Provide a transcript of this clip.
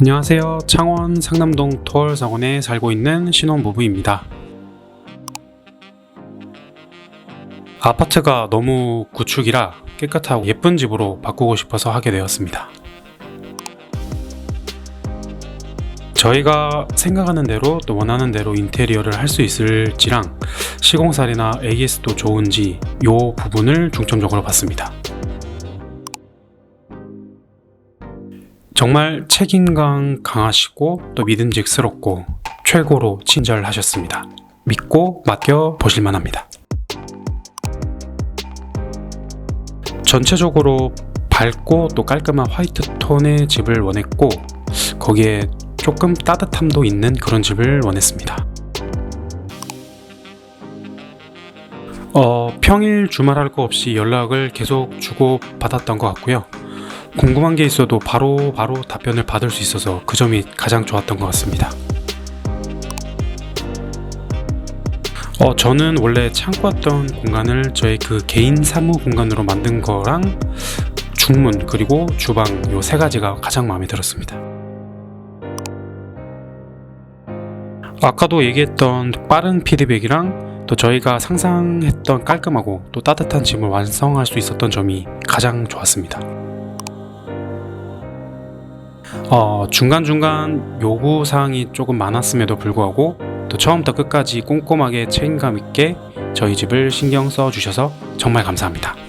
안녕하세요. 창원 상남동 토월사원에 살고 있는 신혼부부입니다. 아파트가 너무 구축이라 깨끗하고 예쁜 집으로 바꾸고 싶어서 하게 되었습니다. 저희가 생각하는 대로 또 원하는 대로 인테리어를 할 수 있을지랑 시공살이나 AS도 좋은지 요 부분을 중점적으로 봤습니다. 정말 책임감 강하시고 또 믿음직스럽고 최고로 친절하셨습니다. 믿고 맡겨 보실만 합니다. 전체적으로 밝고 또 깔끔한 화이트 톤의 집을 원했고 거기에 조금 따뜻함도 있는 그런 집을 원했습니다. 어, 평일 주말 할 거 없이 연락을 계속 주고 받았던 것 같고요. 궁금한 게 있어도 바로 바로 답변을 받을 수 있어서 그 점이 가장 좋았던 것 같습니다. 어, 저는 원래 창고였던 공간을 저의 그 개인 사무 공간으로 만든 거랑 중문 그리고 주방 요 세 가지가 가장 마음에 들었습니다. 아까도 얘기했던 빠른 피드백이랑 또 저희가 상상했던 깔끔하고 또 따뜻한 집을 완성할 수 있었던 점이 가장 좋았습니다. 어, 중간중간 요구사항이 조금 많았음에도 불구하고 또 처음부터 끝까지 꼼꼼하게 책임감 있게 저희 집을 신경 써 주셔서 정말 감사합니다.